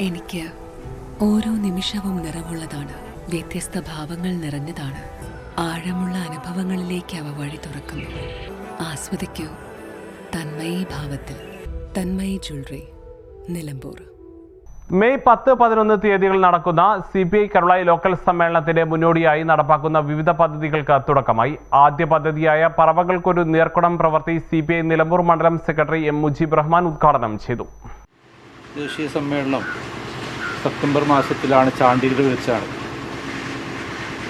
എനിക്ക് ഓരോ നിമിഷവും നിറവുള്ളതാണ്. വ്യത്യസ്ത ഭാവങ്ങൾ നിറഞ്ഞതാണ്. ആഴമുള്ള അനുഭവങ്ങളിലേക്ക് അവ വഴി തുറക്കുന്നു. ആസ്വദിക്കൂ. തന്മയി ഭാവത്തിൽ. തന്മയി ജ്വല്ലറി. നിലമ്പൂർ. മെയ് പത്ത് പതിനൊന്ന് തീയതികളിൽ നടക്കുന്ന C P I Karulai local സമ്മേളനത്തിന്റെ മുന്നോടിയായി നടപ്പാക്കുന്ന വിവിധ പദ്ധതികൾക്ക് തുടക്കമായി. ആദ്യ പദ്ധതിയായ പറവകൾക്കൊരു നേർക്കുടം പ്രവൃത്തി സി പി ഐ നിലമ്പൂർ മണ്ഡലം സെക്രട്ടറി എം മുജീബ് റഹ്മാൻ ഉദ്ഘാടനം ചെയ്തു. ദേശീയ സമ്മേളനം സെപ്റ്റംബർ മാസത്തിലാണ് ചാണ്ടിയിൽ വെച്ചാണ്.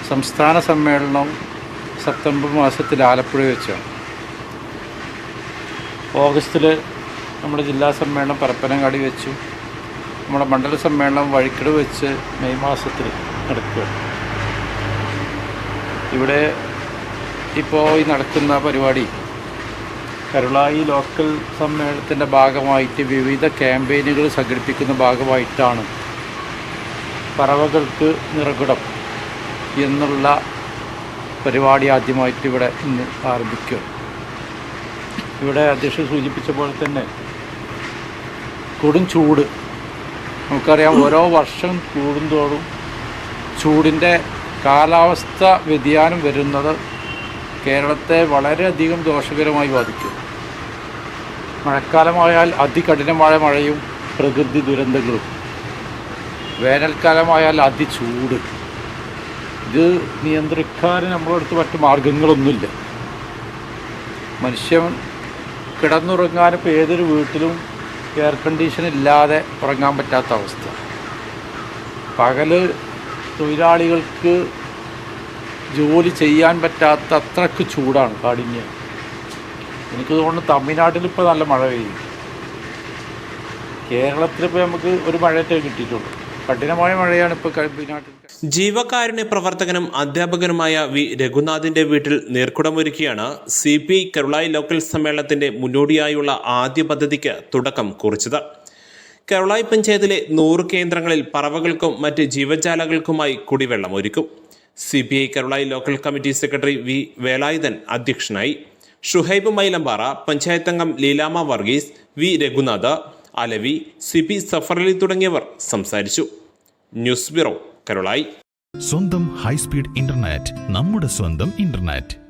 സംസ്ഥാന സമ്മേളനം സെപ്റ്റംബർ മാസത്തിൽ ആലപ്പുഴ വെച്ചാണ്. ഓഗസ്റ്റിൽ നമ്മുടെ ജില്ലാ സമ്മേളനം പരപ്പനങ്ങാടി വെച്ചു. നമ്മുടെ മണ്ഡല സമ്മേളനം വഴിക്കട് വെച്ച് മെയ് മാസത്തിൽ നടക്കുകയാണ് ഇവിടെ ഇപ്പോൾ ഈ നടക്കുന്ന പരിപാടി കരുളായി ലോക്കൽ സമ്മേളനത്തിന്റെ ഭാഗമായിട്ട് വിവിധ ക്യാമ്പയിനുകൾ സംഘടിപ്പിക്കുന്ന ഭാഗമായിട്ടാണ് പറവകൾക്ക് നിറകുടം എന്നുള്ള പരിപാടി ആദ്യമായിട്ട് ഇവിടെ ഇന്ന് ആരംഭിക്കും ഇവിടെ അധ്യക്ഷൻ സൂചിപ്പിച്ച പോലെ തന്നെ കൊടും ചൂട്. നമുക്കറിയാം ഓരോ വർഷം കൂടുന്തോറും ചൂടിന്റെ കാലാവസ്ഥ വ്യതിയാനം വരുന്നത് കേരളത്തെ വളരെയധികം ദോഷകരമായി ബാധിക്കും. മഴക്കാലമായാൽ അതികഠിനമായ മഴയും പ്രകൃതി ദുരന്തങ്ങളും. വേനൽക്കാലമായാൽ അതിചൂട് ഇത് നിയന്ത്രിക്കാൻ നമ്മുടെ അടുത്ത് മറ്റു മാർഗങ്ങളൊന്നുമില്ല. മനുഷ്യൻ കിടന്നുറങ്ങാൻ ഇപ്പോൾ ഏതൊരു വീട്ടിലും എയർ കണ്ടീഷൻ ഇല്ലാതെ ഉറങ്ങാൻ പറ്റാത്ത അവസ്ഥ. പകൽ തൊഴിലാളികൾക്ക് ജോലി ചെയ്യാൻ പറ്റാത്ത അത്രയ്ക്ക് ചൂടാണ് കാഠിന്യം. എനിക്ക് തോന്നുന്നു തമിഴ്നാട്ടിൽ ഇപ്പോൾ നല്ല മഴ പെയ്യും. കേരളത്തിൽ ഇപ്പോൾ നമുക്ക് ഒരു മഴയൊക്കെ കിട്ടിയിട്ടുള്ളൂ. കഠിനമായ മഴയാണ് ഇപ്പോൾ തമിഴ്നാട്ടിൽ. ജീവകാരുണ്യ പ്രവർത്തകനും അധ്യാപകനുമായ വി. രഘുനാഥിന്റെ വീട്ടിൽ നീർക്കുടമൊരുക്കിയാണ് C P I Karulai local സമ്മേളനത്തിന്റെ മുന്നോടിയായുള്ള ആദ്യ പദ്ധതിക്ക് തുടക്കം കുറിച്ചത്. കരുളായി പഞ്ചായത്തിലെ നൂറ് കേന്ദ്രങ്ങളിൽ പറവകൾക്കും മറ്റ് ജീവജാലകൾക്കുമായി കുടിവെള്ളം ഒരുക്കും. C P I Karulai local committee secretary V Velayudhan അധ്യക്ഷനായി. Shuhaib Mylampara പഞ്ചായത്തംഗം Leelamma Varghese V Raghunath Alavi C P Safarali തുടങ്ങിയവർ സംസാരിച്ചു. News bureau Karulai. സ്വന്തം ഹൈസ്പീഡ് ഇന്റർനെറ്റ് നമ്മുടെ സ്വന്തം ഇന്റർനെറ്റ്.